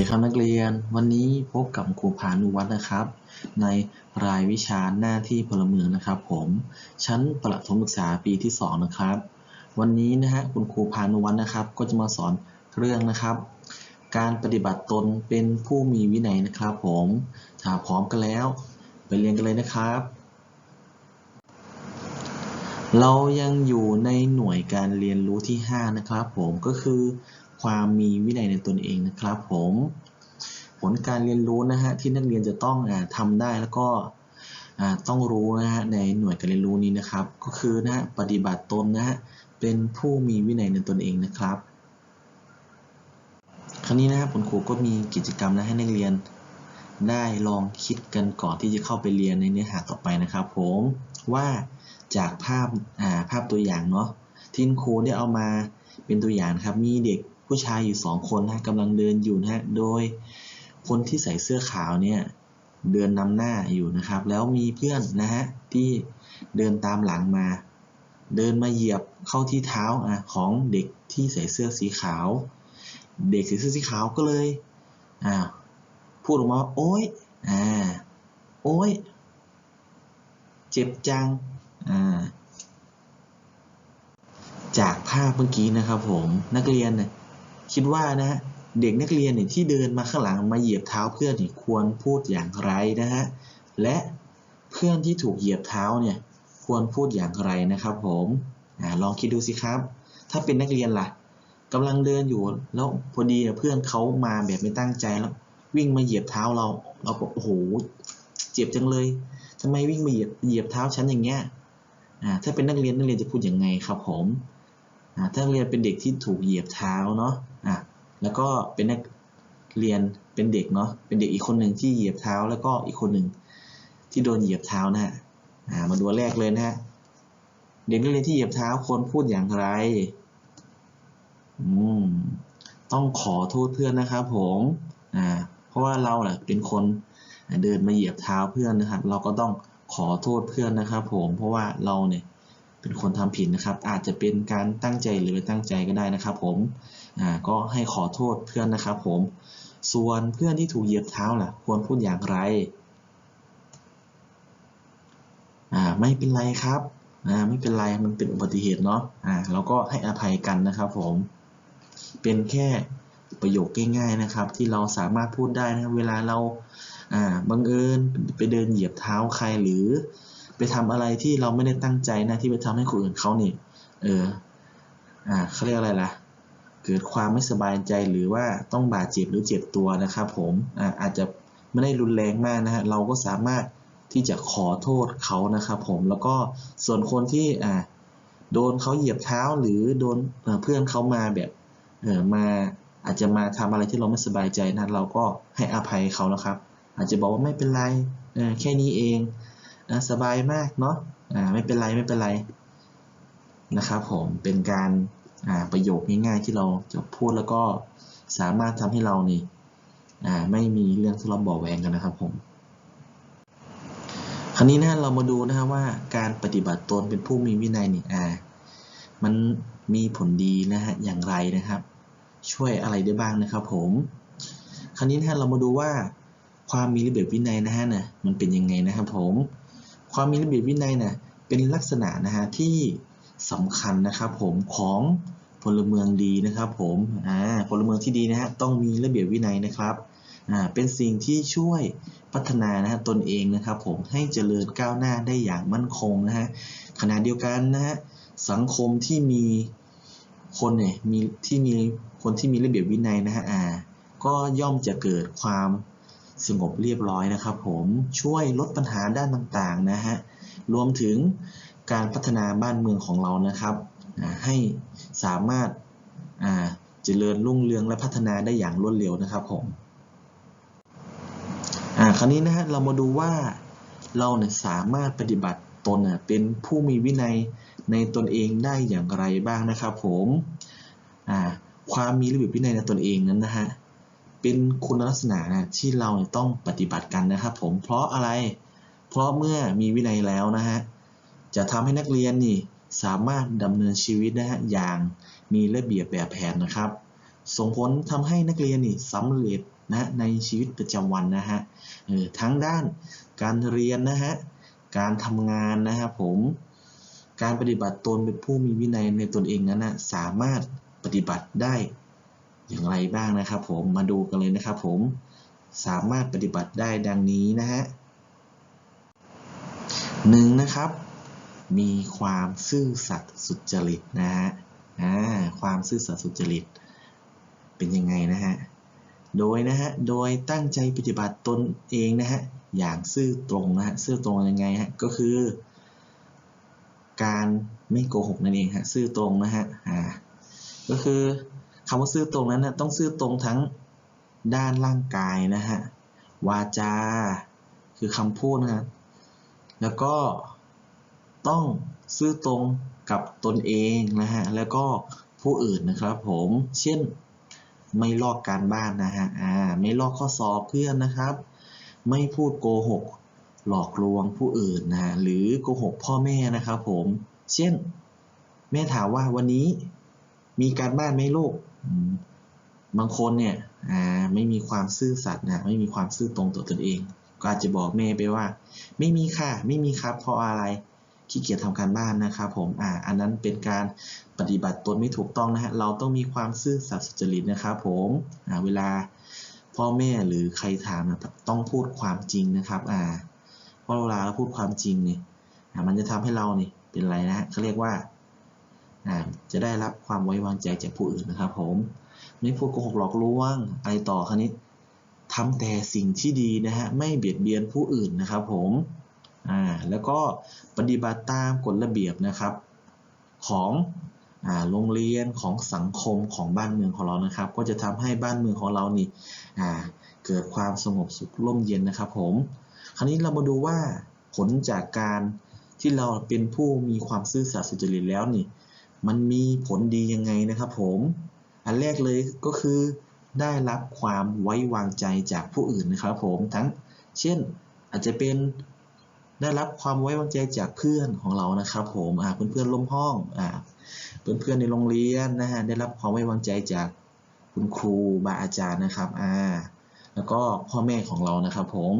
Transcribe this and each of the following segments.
ดีครับนักเรียน วันนี้พบกับครูพานุวัฒน์นะครับ ในรายวิชาหน้าที่พลเมืองนะครับผมชั้นประถมศึกษาปีที่สองนะครับ วันนี้นะฮะคุณครูพานุวัฒน์นะครับ ก็จะมาสอนเรื่องนะครับ การปฏิบัติตนเป็นผู้มีวินัยนะครับผมถ้าพร้อมกันแล้ว ไปเรียนกันเลยนะครับ เรายังอยู่ในหน่วยการเรียนรู้ที่ 5 นะครับผมก็คือ ความมีวินัยในตนเองนะครับผม ผลการเรียนรู้นะฮะที่นักเรียนจะต้องอาทำได้แล้วก็ต้องรู้นะฮะในหน่วยการเรียนรู้นี้นะครับ ก็คือนะฮะปฏิบัติตนนะฮะเป็นผู้มีวินัยในตนเองนะครับ คราวนี้นะฮะคุณครูก็มีกิจกรรมนะให้นักเรียนได้ลองคิดกันก่อนที่จะเข้าไปเรียนในเนื้อหาต่อไปนะครับ ผมว่าจากภาพาภาพตัวอย่างเนาะที่คุณครูได้เอามาเป็นตัวอย่างครับมีเด็ก ผู้ชายอยู่สองคนนะกำลังเดินอยู่นะฮะโดยคนที่ใส่เสื้อขาวเนี่ยเดินนำหน้าอยู่นะครับ แล้วมีเพื่อนนะฮะที่เดินตามหลังมา เดินมาเหยียบเข้าที่เท้าอะของเด็กที่ใส่เสื้อสีขาว เด็กใส่เสื้อสีขาวก็เลยอ่าพูดออกมาว่าโอ๊ยอ่าโอ๊ยเจ็บจังอ่าจากภาพเมื่อกี้นะครับผมนักเรียนเนี่ย คิดว่านะฮะเด็กนักเรียนเนี่ยที่เดินมาข้างหลังมาเหยียบเท้าเพื่อนเนี่ยควรพูดอย่างไรนะฮะและเพื่อนที่ถูกเหยียบเท้าเนี่ยควรพูดอย่างไรนะครับ ผมอลองคิดดูสิครับ ถ้าเป็นนักเรียนล่ะกำลังเดินอยู่แล้วพอดีเพื่อนเขามาแบบไม่ตั้งใจแล้ว วิ่งมาเหยียบเท้าเรา เราก็โอ้โหเจ็บจังเลยทำไมวิ่งมาเหยียบเหยียบเท้าฉันอย่างเงี้ยถ้าเป็นนักเรียนนักเรียนจะพูดยังไงครับผมถ้านักเรียนเป็นเด็กที่ถูกเหยียบเท้าเนาะ อ่าแล้วก็เป็นนักเรียนเป็นเด็กเนาะเป็นเด็กอีกคนหนึ่งที่เหยียบเท้าแล้วก็อีกคนหนึ่งที่โดนเหยียบเท้านะฮะอ่ามาดูอันแรกเลยนะฮะเด็กนักเรียนที่เหยียบเท้าควรพูดอย่างไรอืมต้องขอโทษเพื่อนนะครับผมอ่าเพราะว่าเราแหละเป็นคนเดินมาเหยียบเท้าเพื่อนนะครับ เราก็ต้องขอโทษเพื่อนนะครับผมเพราะว่าเราเนี่ย เป็นคนทำผิดนะครับ อาจจะเป็นการตั้งใจหรือไม่ตั้งใจก็ได้นะครับ ผมอ่าก็ให้ขอโทษเพื่อนนะครับ ผม ส่วนเพื่อนที่ถูกเหยียบเท้าล่ะ ควรพูดอย่างไรอ่าไม่เป็นไรครับอ่าไม่เป็นไรมันเป็นอุบัติเหตุเนาะอ่าเราก็ให้อภัยกันนะครับ ผม เป็นแค่ประโยคง่ายๆนะครับ ที่เราสามารถพูดได้นะครับเวลาเราอ่าบังเอิญไปเดินเหยียบเท้าใครหรือ ไปทำอะไรที่เราไม่ได้ตั้งใจนะที่ไปทำให้คนอื่นเขานี่ เออ อ่าเขาเรียกอะไรล่ะ เกิดความไม่สบายใจหรือว่าต้องบาดเจ็บหรือเจ็บตัวนะครับ ผมอ่าอาจจะไม่ได้รุนแรงมากนะฮะเราก็สามารถที่จะขอโทษเขานะครับผมแล้วก็ส่วนคนที่อ่าโดนเขาเหยียบเท้าหรือโดนเพื่อนเขามาแบบเออมาอาจจะมาทำอะไรที่เราไม่สบายใจนะเราก็ให้อภัยเขานะครับ อาจจะบอกว่าไม่เป็นไรเออแค่นี้เอง นะสบายมากเนาะอ่าไม่เป็นไรไม่เป็นไรนะครับผมเป็นการอ่าประโยคง่ายๆที่เราจะพูดแล้วก็สามารถทำให้เรานี่อ่าไม่มีเรื่องทะเลาะเบาะแวงกันนะครับผมคราวนี้นะเรามาดูนะฮะว่าการปฏิบัติตนเป็นผู้มีวินัยนี่อ่ามันมีผลดีนะฮะอย่างไรนะครับ ช่วยอะไรได้บ้างนะครับผมคราวนี้นะฮะเรามาดูว่าความมีระเบียบวินัยนะฮะน่ะมันเป็นยังไงนะครับผม ความมีระเบียบวินัยน่ะเป็นลักษณะนะฮะที่สำคัญนะครับผมของพลเมืองดีนะครับผมอ่าพลเมืองที่ดีนะฮะต้องมีระเบียบวินัยนะครับอ่าเป็นสิ่งที่ช่วยพัฒนานะฮะตนเองนะครับ ผมให้เจริญก้าวหน้าได้อย่างมั่นคงนะฮะขณะเดียวกันนะฮะสังคมที่มีคนเนี่ยมีที่มีคนที่มีระเบียบวินัยนะฮะอ่าก็ย่อมจะเกิดความ สงบเรียบร้อยนะครับ ผมช่วยลดปัญหาด้านต่างๆนะฮะรวมถึงการพัฒนาบ้านเมืองของเรานะครับ ให้สามารถเจริญรุ่งเรืองและพัฒนาได้อย่างรวดเร็วนะครับผมคราวนี้นะฮะเรามาดูว่าเราเนี่ยสามารถปฏิบัติตนเป็นผู้มีวินัยในตนเองได้อย่างไรบ้างนะครับ ผมความมีระเบียบวินัยในตนเองนั้นนะฮะ เป็นคุณลักษณะนะที่เราต้องปฏิบัติกันนะครับผมเพราะอะไร เพราะเมื่อมีวินัยแล้วนะฮะจะทำให้นักเรียนนี่สามารถดำเนินชีวิตนะฮะอย่างมีระเบียบแบบแผนนะครับ ส่งผลทำให้นักเรียนนี่สำเร็จนะในชีวิตประจำวันนะฮะออทั้งด้านการเรียนนะฮะการทำงานนะครับผมการปฏิบัติตนเป็นผู้มีวินัยในตนเองนั้นนะสามารถปฏิบัติได้ อย่างไรบ้างนะครับ ผมมาดูกันเลยนะครับ ผมสามารถปฏิบัติได้ดังนี้นะฮะหนึ่งนะครับ มีความซื่อสัตย์สุจริตนะฮะความซื่อสัตย์สุจริต เป็นยังไงนะฮะโดยนะฮะโดยตั้งใจปฏิบัติตนเองนะฮะอย่างซื่อตรงนะฮะซื่อตรงยังไงฮะก็คือ การไม่โกหกนั่นเองฮะซื่อตรงนะฮะอ่าก็คือ คำว่าซื่อตรงนั้นนะต้องซื่อตรงทั้งด้านร่างกายนะฮะ วาจา คือคำพูดนะฮะ แล้วก็ต้องซื่อตรงกับตนเองนะฮะ แล้วก็ผู้อื่นนะครับผม เช่น ไม่ลอกการบ้านนะฮะ อ่า ไม่ลอกข้อสอบเพื่อนนะครับ ไม่พูดโกหก หลอกลวงผู้อื่นนะฮะ หรือโกหกพ่อแม่นะครับผม เช่น แม่ถามว่าวันนี้มีการบ้านไหมลูก บางคนเนี่ยไม่มีความซื่อสัตย์นะไม่มีความซื่อตรงต่อตนเอง ก็อาจจะบอกแม่ไปว่า ไม่มีค่ะ ไม่มีครับ เพราะอะไรขี้เกียจทำการบ้านนะครับผมอ่าอันนั้นเป็นการปฏิบัติตนไม่ถูกต้องนะฮะเราต้องมีความซื่อสัตย์สุจริตนะครับผมอ่าเวลาพ่อแม่หรือใครถามนะต้องพูดความจริงนะครับอ่าเพราะเวลาเราพูดความจริงเนี่ยมันจะทำให้เราเนี่ยเป็นอะไรนะฮะเขาเรียกว่า จะได้รับความไว้วางใจจากผู้อื่นนะครับ ผมไม่พูดโกหกหลอกลวงอะไรต่อคราวนี้ทำแต่สิ่งที่ดีนะฮะไม่เบียดเบียนผู้อื่นนะครับ ผมอ่าแล้วก็ปฏิบัติตามกฎระเบียบนะครับ ของอ่าโรงเรียนของสังคมของบ้านเมืองของเรานะครับ ก็จะทำให้บ้านเมืองของเรานี่อ่าเกิดความสงบสุขร่มเย็นนะครับ ผม คราวนี้เรามาดูว่าผลจากการที่เราเป็นผู้มีความซื่อสัตย์สุจริตแล้วนี่ มันมีผลดียังไงนะครับผม อันแรกเลยก็คือได้รับความไว้วางใจจากผู้อื่นนะครับผมทั้งเช่นอาจจะเป็นได้รับความไว้วางใจจากเพื่อนของเรานะครับ ผมอ่าเพื่อนๆร่วมห้องอ่าเพื่อนๆในโรงเรียนนะฮะได้รับความไว้วางใจจากคุณครูบาอาจารย์นะครับอ่าแล้วก็พ่อแม่ของเรานะครับ ผม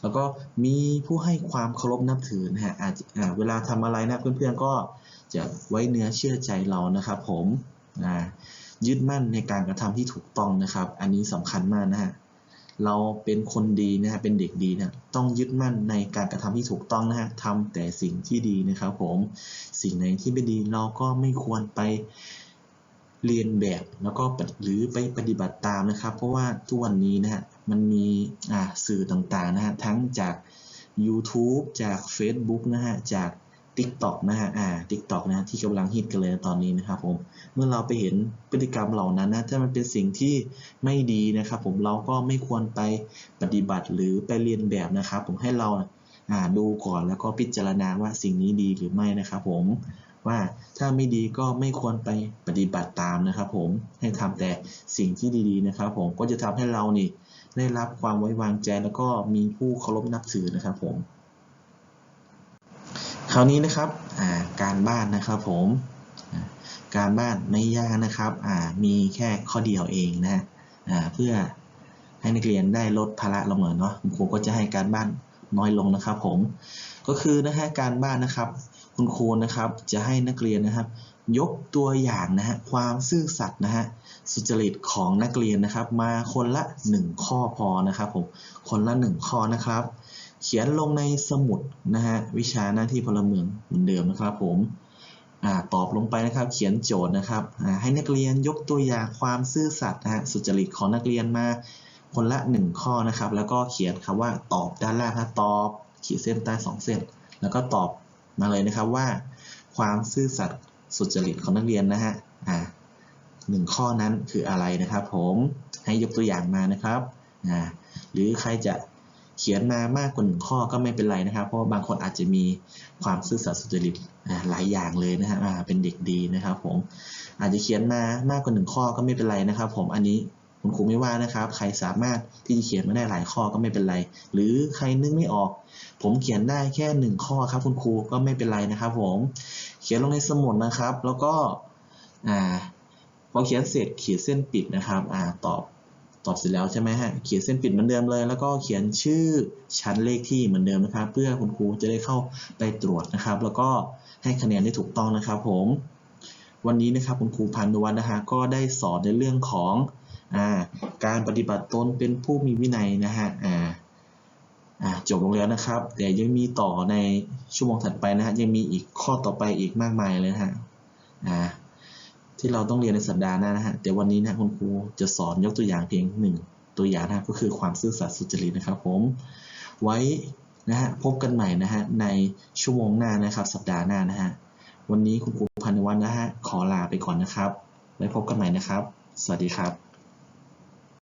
แล้วก็มีผู้ให้ความเคารพนับถือนะฮะอาจเวลาทำอะไรนะเพื่อนๆก็ จะไว้เนื้อเชื่อใจเรานะครับ ผมอ่ายึดมั่นในการกระทำที่ถูกต้องนะครับ อันนี้สำคัญมากนะฮะเราเป็นคนดีนะฮะเป็นเด็กดีนะต้องยึดมั่นในการกระทำที่ถูกต้องนะฮะทำแต่สิ่งที่ดีนะครับ ผมสิ่งไหนที่ไม่ดีเราก็ไม่ควรไปเรียนแบบแล้วก็หรือไปปฏิบัติตามนะครับ เพราะว่าทุกวันนี้นะฮะมันมีอ่าสื่อต่างๆนะฮะทั้งจาก YouTube จาก Facebook นะฮะจาก TikTok นะฮะอ่า TikTok นะฮะที่กำลังฮิตกันเลยตอนนี้นะครับผมเมื่อเราไปเห็นพฤติกรรมเหล่านั้นนะถ้ามันเป็นสิ่งที่ไม่ดีนะครับ ผมเราก็ไม่ควรไปปฏิบัติหรือไปเรียนแบบนะครับ ผมให้เราอ่าดูก่อนแล้วก็พิจารณาว่าสิ่งนี้ดีหรือไม่นะครับผมว่าถ้าไม่ดีก็ไม่ควรไปปฏิบัติตามนะครับ ผมให้ทำแต่สิ่งที่ดีๆนะครับ ผมก็จะทำให้เรานี่ได้รับความไว้วางใจแล้วก็มีผู้เคารพนับถือนะครับ ผม คราวนี้นะครับการบ้านนะครับผมการบ้านไม่ยากนะครับมีแค่ข้อเดียวเองนะเพื่อให้นักเรียนได้ลดภาระลงหน่อยเนาะคุณครูก็จะให้การบ้านน้อยลงนะครับ ผมก็คือนะฮะการบ้านนะครับ คุณครูนะครับจะให้นักเรียนนะครับ ยกตัวอย่างนะฮะความซื่อสัตย์นะฮะสุจริตของนักเรียนนะครับ มาคนละ 1 ข้อพอนะครับผมคนละ 1 ข้อนะครับ เขียนลงในสมุดนะฮะวิชาหน้าที่พลเมืองเหมือนเดิมนะครับผมอตอบลงไปนะครับ เขียนโจทย์นะครับให้นักเรียนยกตัวอย่างความซื่อสัตย์นะฮะสุจริตของนักเรียนมาคนละ 1 ข้อนะครับ แล้วก็เขียนคำว่าตอบด้านล่างนะตอบขีดเส้นใต้2เส้น แล้วก็ตอบมาเลยนะครับว่า ความซื่อสัตย์สุจริตของนักเรียนนะฮะอ่าหนึ่งข้อนั้นคืออะไรนะครับ ผมให้ยกตัวอย่างมานะครับอ่าหรือใครจะ เขียนมามากกว่าหนึ่งข้อก็ไม่เป็นไรนะครับ เพราะาบางคนอาจจะมีความซื่อสัตย์สุจริตหลายอย่างเลยนะฮะอ่าเป็นเด็กดีนะครับ ผมอาจจะเขียนมามากกว่าหนึ่งข้อก็ไม่เป็นไรนะครับ ผมอันนี้คุณครูไม่ว่านะครับ ใครสามารถที่จะเขียนมาได้หลายข้อก็ไม่เป็นไร หรือใครนึกไม่ออก ผมเขียนได้แค่หนึ่งข้อครับ คุณครูก็ไม่เป็นไรนะครับ ผมเขียนลงในสมุดนะครับ แล้วก็อ่าพอเขียนเสร็จขีดเส้นปิดนะครับอ่าตอบ ตอบเสร็จแล้วใช่ไหมฮะเขียนเส้นปิดเหมือนเดิมเลย แล้วก็เขียนชื่อชั้นเลขที่เหมือนเดิมนะครับ เพื่อคุณครูจะได้เข้าไปตรวจนะครับ แล้วก็ให้คะแนนได้ถูกต้องนะครับ ผม วันนี้นะครับคุณครูพันธุวัฒน์นะฮะก็ได้สอนในเรื่องของอการปฏิบัติตนเป็นผู้มีวินัยนะฮะอ่าจบลงแล้วนะครับ แต่ยังมีต่อในชั่วโมงถัดไปนะฮะยังมีอีกข้อต่อไปอีกมากมายเลยฮะ ที่เราต้องเรียนในสัปดาห์หน้านะฮะแต่วันนี้นะคุณครูจะสอนยกตัวอย่างเพียงหนึ่งตัวอย่างนะก็คือความซื่อสัตย์สุจริตนะครับ ผม ไว้นะฮะพบกันใหม่นะฮะในชั่วโมงหน้านะครับ สัปดาห์หน้านะฮะวันนี้คุณครูพันวัฒนนะฮะขอลาไปก่อนนะครับไว้พบกันใหม่นะครับ สวัสดีครับ